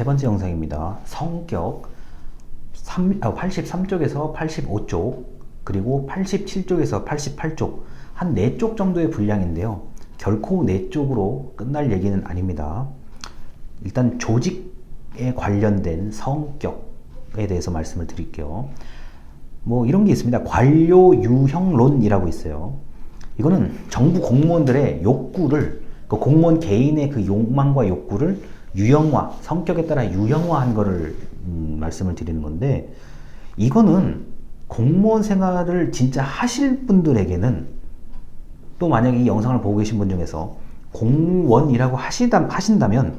세 번째 영상입니다. 성격 3, 아, 83쪽에서 85쪽 그리고 87쪽에서 88쪽 한 4쪽 정도의 분량인데요. 결코 4쪽으로 끝날 얘기는 아닙니다. 일단 조직에 관련된 성격에 대해서 말씀을 드릴게요. 뭐 이런 게 있습니다. 관료 유형론이라고 있어요. 이거는 정부 공무원들의 욕구를 그 공무원 개인의 그 욕망과 욕구를 유형화, 성격에 따라 유형화한 거를 음, 말씀을 드리는 건데 이거는 공무원 생활을 진짜 하실 분들에게는 또 만약에 이 영상을 보고 계신 분 중에서 공무원이라고 하시다, 하신다면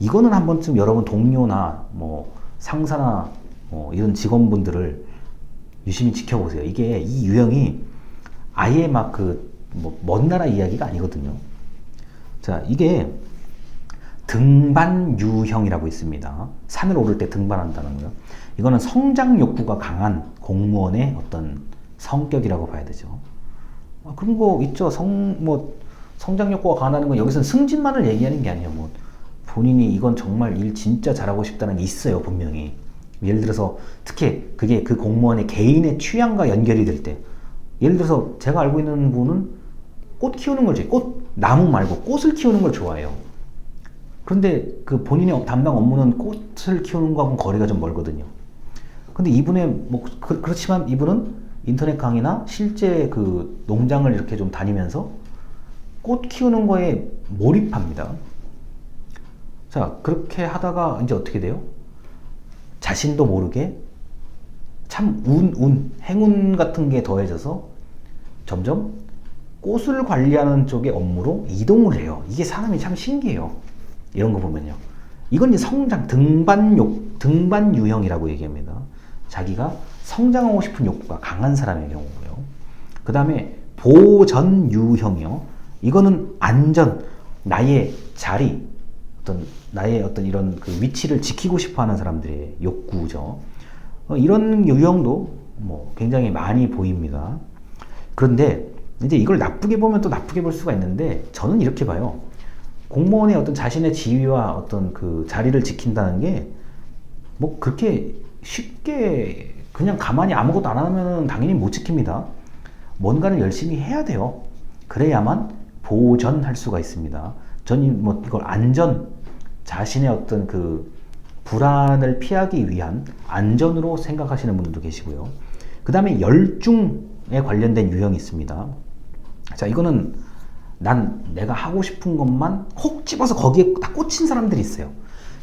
이거는 한 번쯤 여러분 동료나 뭐 상사나 뭐 이런 직원분들을 유심히 지켜보세요. 이게 이 유형이 아예 막 그 뭐먼 나라 이야기가 아니거든요. 자, 이게 등반 유형이라고 있습니다. 산을 오를 때 등반한다는 거요. 이거는 성장 욕구가 강한 공무원의 어떤 성격이라고 봐야 되죠. 아, 그런 거 있죠. 성, 뭐, 성장 욕구가 강하다는 건 여기서는 승진만을 얘기하는 게 아니에요. 뭐, 본인이 이건 정말 일 진짜 잘하고 싶다는 게 있어요, 분명히. 예를 들어서, 특히 그게 그 공무원의 개인의 취향과 연결이 될 때, 예를 들어서 제가 알고 있는 분은 꽃 키우는 걸, 좋아해요. 꽃, 나무 말고 꽃을 키우는 걸 좋아해요. 그런데 그 본인의 담당 업무는 꽃을 키우는 거하고는 거리가 좀 멀거든요. 근데 이분의 뭐 그, 그렇지만 이분은 인터넷 강의나 실제 그 농장을 이렇게 좀 다니면서 꽃 키우는 거에 몰입합니다. 자, 그렇게 하다가 이제 어떻게 돼요? 자신도 모르게 참 운, 운, 행운 같은 게 더해져서 점점 꽃을 관리하는 쪽의 업무로 이동을 해요. 이게 사람이 참 신기해요. 이런 거 보면요. 이건 성장, 등반 욕, 등반 유형이라고 얘기합니다. 자기가 성장하고 싶은 욕구가 강한 사람의 경우고요. 그 다음에 보전 유형이요. 이거는 안전, 나의 자리, 어떤 나의 어떤 이런 그 위치를 지키고 싶어 하는 사람들의 욕구죠. 어, 이런 유형도 뭐 굉장히 많이 보입니다. 그런데 이제 이걸 나쁘게 보면 또 나쁘게 볼 수가 있는데 저는 이렇게 봐요. 공무원의 어떤 자신의 지위와 어떤 그 자리를 지킨다는 게 뭐 그렇게 쉽게 그냥 가만히 아무것도 안 하면 당연히 못 지킵니다. 뭔가를 열심히 해야 돼요. 그래야만 보전할 수가 있습니다. 저는 뭐 이걸 안전, 자신의 어떤 그 불안을 피하기 위한 안전으로 생각하시는 분들도 계시고요. 그 다음에 열중에 관련된 유형이 있습니다. 자, 이거는 난 내가 하고 싶은 것만 콕 집어서 거기에 다 꽂힌 사람들이 있어요.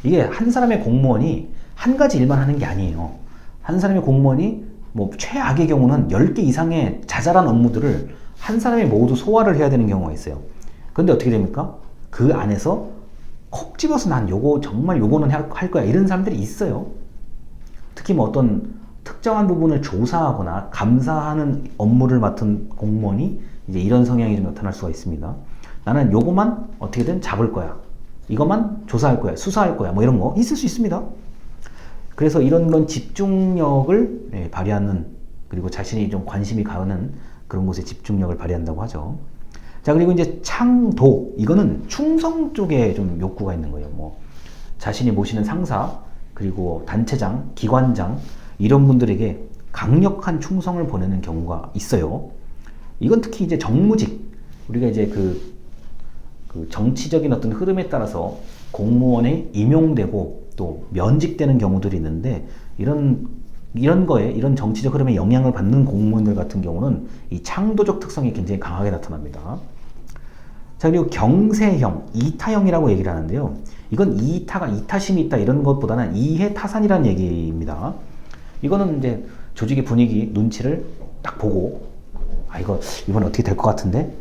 이게 한 사람의 공무원이 한 가지 일만 하는 게 아니에요. 한 사람의 공무원이 뭐 최악의 경우는 10개 이상의 자잘한 업무들을 한 사람이 모두 소화를 해야 되는 경우가 있어요. 근데 어떻게 됩니까? 그 안에서 콕 집어서 난 요거 정말 요거는 할 거야 이런 사람들이 있어요. 특히 뭐 어떤 특정한 부분을 조사하거나 감사하는 업무를 맡은 공무원이 이제 이런 성향이 좀 나타날 수가 있습니다. 나는 요거만 어떻게든 잡을 거야. 이것만 조사할 거야. 수사할 거야. 뭐 이런 거 있을 수 있습니다. 그래서 이런 건 집중력을 예, 발휘하는 그리고 자신이 좀 관심이 가는 그런 곳에 집중력을 발휘한다고 하죠. 자 그리고 이제 창도 이거는 충성 쪽에 좀 욕구가 있는 거예요. 뭐 자신이 모시는 상사 그리고 단체장, 기관장 이런 분들에게 강력한 충성을 보내는 경우가 있어요. 이건 특히 이제 정무직 우리가 이제 그, 그 정치적인 어떤 흐름에 따라서 공무원에 임용되고 또 면직되는 경우들이 있는데 이런 이런 거에 이런 정치적 흐름에 영향을 받는 공무원들 같은 경우는 이 창도적 특성이 굉장히 강하게 나타납니다. 자 그리고 경세형, 이타형이라고 얘기를 하는데요. 이건 이타가 이타심이 있다 이런 것보다는 이해 타산이라는 얘기입니다. 이거는 이제 조직의 분위기, 눈치를 딱 보고 아 이거 이번 어떻게 될 것 같은데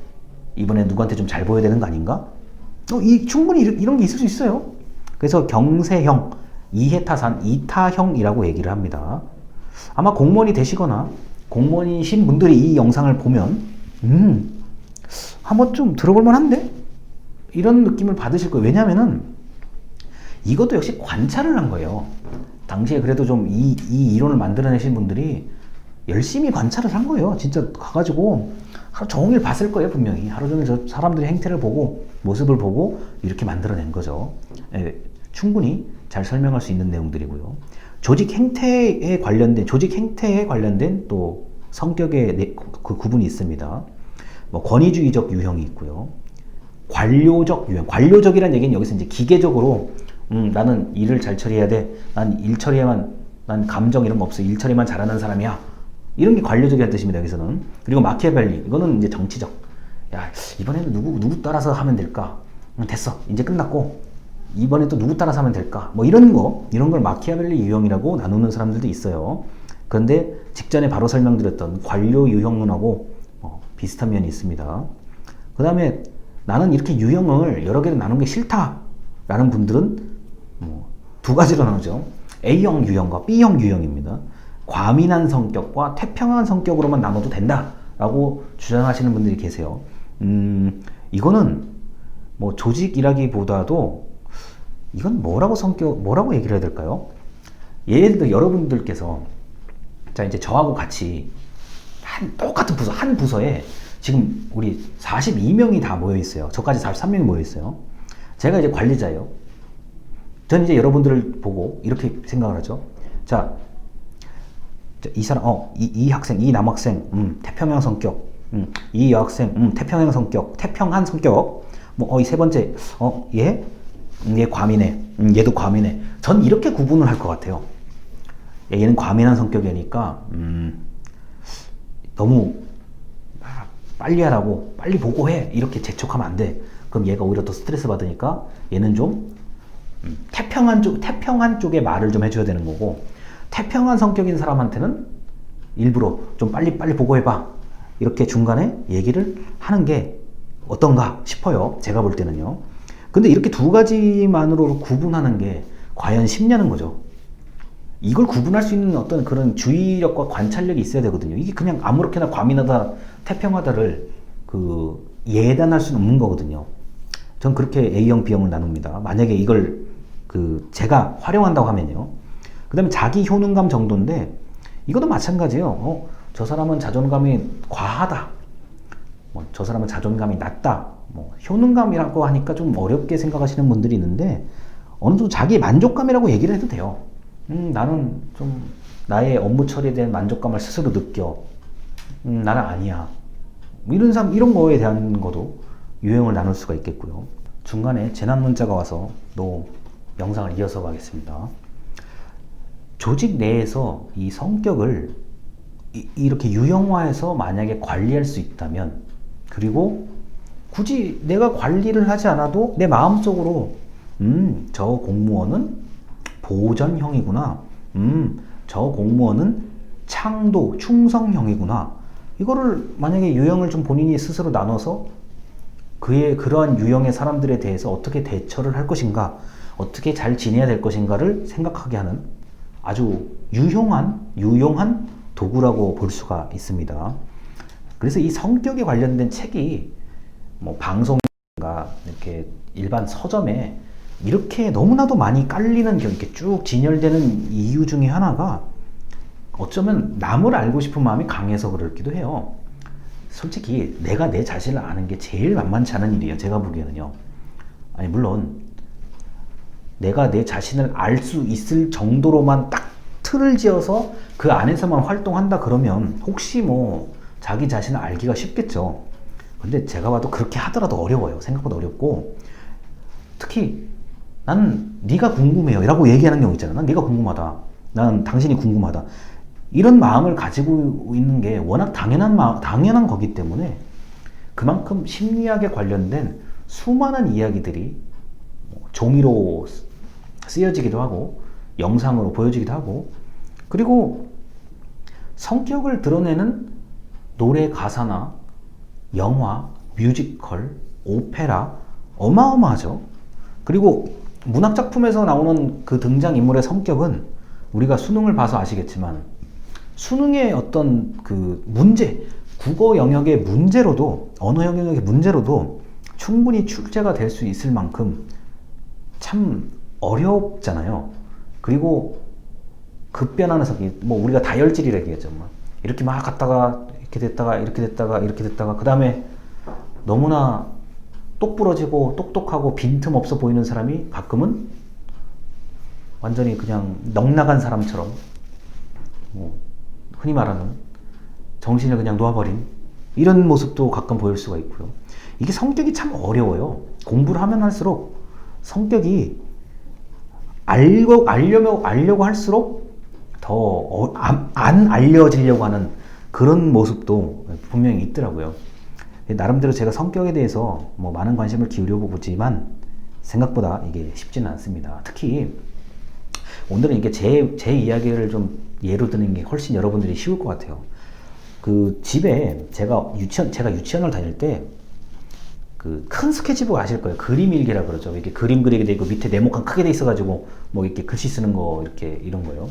이번에 누구한테 좀 잘 보여야 되는 거 아닌가? 어, 이 충분히 이런, 이런 게 있을 수 있어요. 그래서 경세형, 이해타산, 이타형이라고 얘기를 합니다. 아마 공무원이 되시거나 공무원이신 분들이 이 영상을 보면 음 한번 좀 들어볼 만한데 이런 느낌을 받으실 거예요. 왜냐하면은 이것도 역시 관찰을 한 거예요. 당시에 그래도 좀 이 이 이론을 만들어내신 분들이 열심히 관찰을 한 거예요. 진짜 가가지고 하루 종일 봤을 거예요, 분명히. 하루 종일 저 사람들의 행태를 보고 모습을 보고 이렇게 만들어낸 거죠. 예, 충분히 잘 설명할 수 있는 내용들이고요. 조직 행태에 관련된 조직 행태에 관련된 또 성격의 내- 그 구분이 있습니다. 뭐 권위주의적 유형이 있고요. 관료적 유형. 관료적이라는 얘기는 여기서 이제 기계적으로 음, 나는 일을 잘 처리해야 돼. 난 일 처리에만 난 감정 이런 거 없어. 일 처리만 잘하는 사람이야. 이런 게 관료적이라는 뜻입니다. 여기서는. 그리고 마키아벨리. 이거는 이제 정치적. 야, 이번에는 누구 누구 따라서 하면 될까? 음, 됐어. 이제 끝났고 이번에 또 누구 따라서 하면 될까? 뭐 이런 거, 이런 걸 마키아벨리 유형이라고 나누는 사람들도 있어요. 그런데 직전에 바로 설명드렸던 관료 유형론하고 어, 비슷한 면이 있습니다. 그 다음에 나는 이렇게 유형을 여러 개로 나누는 게 싫다라는 분들은 뭐 두 가지로 나누죠. A형 유형과 B형 유형입니다. 과민한 성격과 태평한 성격으로만 나눠도 된다라고 주장하시는 분들이 계세요. 음, 이거는 뭐 조직이라기보다도 이건 뭐라고 성격 뭐라고 얘기를 해야 될까요? 예를 들어 여러분들께서 자 이제 저하고 같이 한 똑같은 부서 한 부서에 지금 우리 42명이 다 모여 있어요. 저까지 43명이 모여 있어요. 제가 이제 관리자예요. 저는 이제 여러분들을 보고 이렇게 생각을 하죠. 자, 자, 이 사람, 어, 이, 이 학생, 이 남학생, 음, 태평양 성격, 음, 이 여학생, 음, 태평양 성격, 태평한 성격, 뭐, 어, 이 세 번째, 어, 얘, 음, 얘 과민해, 음, 얘도 과민해. 전 이렇게 구분을 할 것 같아요. 얘는 과민한 성격이니까, 음, 너무 아, 빨리 하라고, 빨리 보고해. 이렇게 재촉하면 안 돼. 그럼 얘가 오히려 더 스트레스 받으니까 얘는 좀 음, 태평한 쪽, 태평한 쪽에 말을 좀 해줘야 되는 거고, 태평한 성격인 사람한테는 일부러 좀 빨리 빨리 보고해봐. 이렇게 중간에 얘기를 하는 게 어떤가 싶어요. 제가 볼 때는요. 근데 이렇게 두 가지만으로 구분하는 게 과연 쉽냐는 거죠. 이걸 구분할 수 있는 어떤 그런 주의력과 관찰력이 있어야 되거든요. 이게 그냥 아무렇게나 과민하다, 태평하다를 그 예단할 수는 없는 거거든요. 전 그렇게 A형, B형을 나눕니다. 만약에 이걸 그 제가 활용한다고 하면요. 그 다음에 자기 효능감 정도인데 이것도 마찬가지예요. 어, 저 사람은 자존감이 과하다. 뭐, 저 사람은 자존감이 낮다. 뭐, 효능감이라고 하니까 좀 어렵게 생각하시는 분들이 있는데 어느 정도 자기 만족감이라고 얘기를 해도 돼요. 음, 나는 좀 나의 업무 처리에 대한 만족감을 스스로 느껴. 음, 나는 아니야. 뭐 이런 사람, 이런 거에 대한 것도 유형을 나눌 수가 있겠고요. 중간에 재난 문자가 와서 또 영상을 이어서 가겠습니다. 조직 내에서 이 성격을 이, 렇게 유형화해서 만약에 관리할 수 있다면 그리고 굳이 내가 관리를 하지 않아도 내 마음속으로 음, 저 공무원은 보전형이구나. 음, 저 공무원은 창도, 충성형이구나. 이거를 만약에 유형을 좀 본인이 스스로 나눠서 그의 그러한 유형의 사람들에 대해서 어떻게 대처를 할 것인가, 어떻게 잘 지내야 될 것인가를 생각하게 하는 아주 유용한 유용한 도구라고 볼 수가 있습니다. 그래서 이 성격에 관련된 책이 뭐 방송인가 이렇게 일반 서점에 이렇게 너무나도 많이 깔리는 경 이렇게 쭉 진열되는 이유 중에 하나가 어쩌면 남을 알고 싶은 마음이 강해서 그렇기도 해요. 솔직히 내가 내 자신을 아는 게 제일 만만치 않은 일이에요. 제가 보기에는요. 아니 물론 내가 내 자신을 알 수 있을 정도로만 딱 틀을 지어서 그 안에서만 활동한다 그러면 혹시 뭐 자기 자신을 알기가 쉽겠죠. 근데 제가 봐도 그렇게 하더라도 어려워요. 생각보다 어렵고 특히 나는 네가 궁금해요. 라고 얘기하는 경우 있잖아. 난 네가 궁금하다. 난 당신이 궁금하다. 이런 마음을 가지고 있는 게 워낙 당연한 마, 당연한 거기 때문에 그만큼 심리학에 관련된 수많은 이야기들이 뭐 종이로 쓰여지기도 하고 영상으로 보여지기도 하고 그리고 성격을 드러내는 노래 가사나 영화, 뮤지컬, 오페라 어마어마하죠. 그리고 문학 작품에서 나오는 그 등장 인물의 성격은 우리가 수능을 봐서 아시겠지만 수능의 어떤 그 문제, 국어 영역의 문제로도 언어 영역의 문제로도 충분히 출제가 될 수 있을 만큼 참 어렵잖아요. 그리고 급변하는 성격, 뭐 우리가 다혈질이라 얘기하죠. 뭐 이렇게 막 갔다가 이렇게 됐다가 이렇게 됐다가 이렇게 됐다가 그 다음에 너무나 똑부러지고 똑똑하고 빈틈 없어 보이는 사람이 가끔은 완전히 그냥 넉나간 사람처럼 뭐 흔히 말하는 정신을 그냥 놓아버린 이런 모습도 가끔 보일 수가 있고요. 이게 성격이 참 어려워요. 공부를 하면 할수록 성격이 알고 알려고 알려고 할수록 더안 알려지려고 하는 그런 모습도 분명히 있더라고요. 나름대로 제가 성격에 대해서 뭐 많은 관심을 기울여 보지만 생각보다 이게 쉽지는 않습니다. 특히 오늘은 이게 제, 제 이야기를 좀 예로 드는 게 훨씬 여러분들이 쉬울 것 같아요. 그 집에 제가 유치원, 제가 유치원을 다닐 때 그 큰 스케치북 아실 거예요. 그림 일기라 그러죠. 이렇게 그림 그리게 돼 있고 밑에 네모칸 크게 돼 있어가지고 뭐 이렇게 글씨 쓰는 거 이렇게 이런 거요.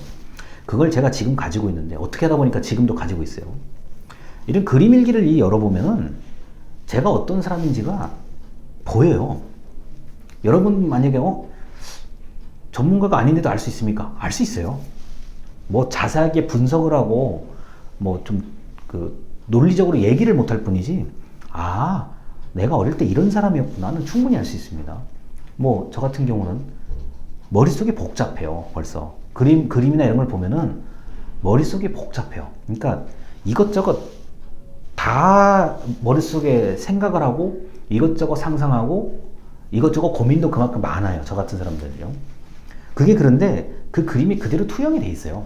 그걸 제가 지금 가지고 있는데 어떻게 하다 보니까 지금도 가지고 있어요. 이런 그림 일기를 이 열어보면은 제가 어떤 사람인지가 보여요. 여러분 만약에 어 전문가가 아닌데도 알 수 있습니까? 알 수 있어요. 뭐 자세하게 분석을 하고 뭐 좀 그 논리적으로 얘기를 못할 뿐이지 아 내가 어릴 때 이런 사람이었구나는 충분히 알 수 있습니다. 뭐 저 같은 경우는 머릿속이 복잡해요. 벌써 그림 그림이나 이런 걸 보면은 머릿속이 복잡해요. 그러니까 이것저것 다 머릿속에 생각을 하고 이것저것 상상하고 이것저것 고민도 그만큼 많아요. 저 같은 사람들요. 그게 그런데 그 그림이 그대로 투영이 돼 있어요.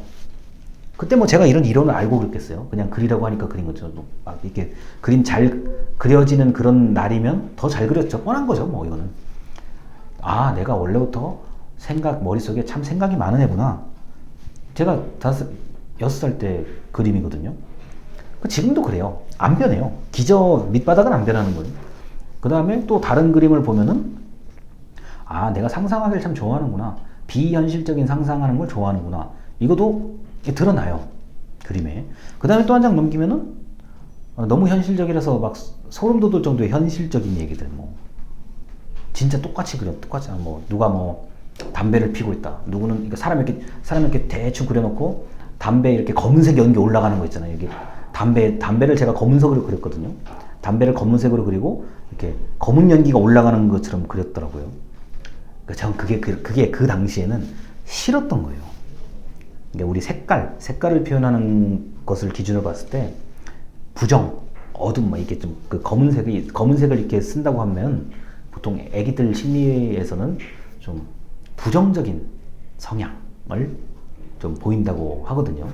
그때 뭐 제가 이런 이론을 알고 그랬겠어요. 그냥 그리라고 하니까 그린 거죠. 막 이렇게 그림 잘 그려지는 그런 날이면 더 잘 그렸죠. 뻔한 거죠. 뭐 이거는. 아, 내가 원래부터 생각, 머릿속에 참 생각이 많은 애구나. 제가 다섯, 여섯 살 때 그림이거든요. 그 지금도 그래요. 안 변해요. 기저 밑바닥은 안 변하는 거예요. 그 다음에 또 다른 그림을 보면은 아, 내가 상상하기를 참 좋아하는구나. 비현실적인 상상하는 걸 좋아하는구나. 이것도 드러나요. 그림에. 그 다음에 또 한 장 넘기면은 어, 너무 현실적이라서 막 소름 돋을 정도의 현실적인 얘기들 뭐. 진짜 똑같이 그려 똑같이 뭐 누가 뭐 담배를 피고 있다. 누구는 사람 이렇게 사람 이렇게 대충 그려놓고 담배 이렇게 검은색 연기 올라가는 거 있잖아요. 이게 담배 담배를 제가 검은색으로 그렸거든요. 담배를 검은색으로 그리고 이렇게 검은 연기가 올라가는 것처럼 그렸더라고요. 그러니까 저는 그게 그, 그게 그 당시에는 싫었던 거예요 우리 색깔 색깔을 표현하는 것을 기준으로 봤을 때 부정, 어둠, 뭐 이렇게 좀 그 검은색이 검은색을 이렇게 쓴다고 하면 보통 애기들 심리에서는 좀 부정적인 성향을 좀 보인다고 하거든요.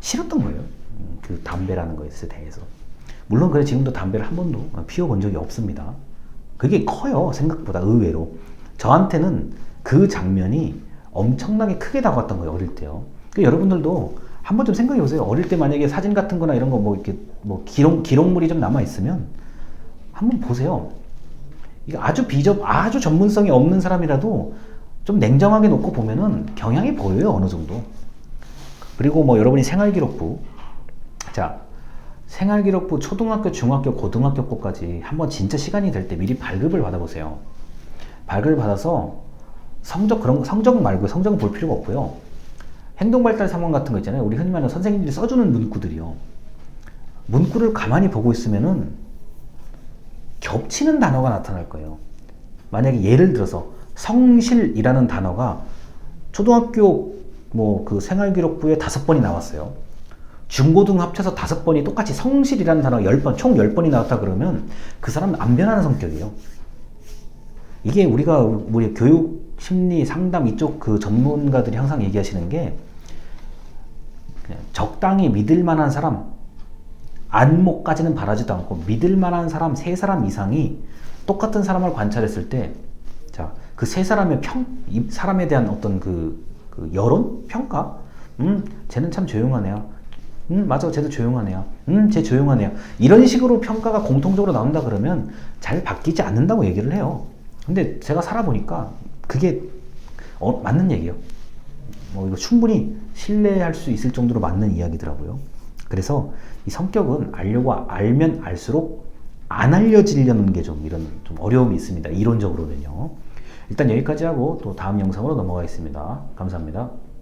싫었던 거예요. 음, 그 담배라는 것에 대해서. 물론 그래 지금도 담배를 한 번도 피워본 적이 없습니다. 그게 커요 생각보다 의외로. 저한테는 그 장면이 엄청나게 크게 다가왔던 거예요 어릴 때요. 그 여러분들도 한번 좀 생각해 보세요. 어릴 때 만약에 사진 같은 거나 이런 거 뭐 이렇게 뭐 기록, 기록물이 좀 남아 있으면 한번 보세요. 이게 아주 비접, 아주 전문성이 없는 사람이라도 좀 냉정하게 놓고 보면은 경향이 보여요. 어느 정도. 그리고 뭐 여러분이 생활기록부. 자, 생활기록부 초등학교, 중학교, 고등학교 거까지 한번 진짜 시간이 될 때 미리 발급을 받아보세요. 발급을 받아서 성적, 그런 거, 성적 말고 성적은 볼 필요가 없고요. 행동발달 상황 같은 거 있잖아요. 우리 흔히 말하는 선생님들이 써주는 문구들이요. 문구를 가만히 보고 있으면은 겹치는 단어가 나타날 거예요. 만약에 예를 들어서 성실이라는 단어가 초등학교 뭐 그 생활기록부에 다섯 번이 나왔어요. 중고등 합쳐서 다섯 번이 똑같이 성실이라는 단어가 열 번, 총 열 번이 나왔다 그러면 그 사람은 안 변하는 성격이에요. 이게 우리가 우리 교육 심리 상담 이쪽 그 전문가들이 항상 얘기하시는 게 적당히 믿을 만한 사람 안목까지는 바라지도 않고 믿을 만한 사람 세 사람 이상이 똑같은 사람을 관찰했을 때 자, 그 세 사람의 평, 이 사람에 대한 어떤 그, 그 여론? 평가? 음, 쟤는 참 조용하네요. 음, 맞아, 쟤도 조용하네요. 음, 쟤 조용하네요. 이런 식으로 평가가 공통적으로 나온다 그러면 잘 바뀌지 않는다고 얘기를 해요. 근데 제가 살아보니까 그게 어, 맞는 얘기예요. 뭐 이거 충분히 신뢰할 수 있을 정도로 맞는 이야기더라고요. 그래서 이 성격은 알려고 알면 알수록 안 알려지려는 게 좀 이런 좀 어려움이 있습니다. 이론적으로는요. 일단 여기까지 하고 또 다음 영상으로 넘어가겠습니다. 감사합니다.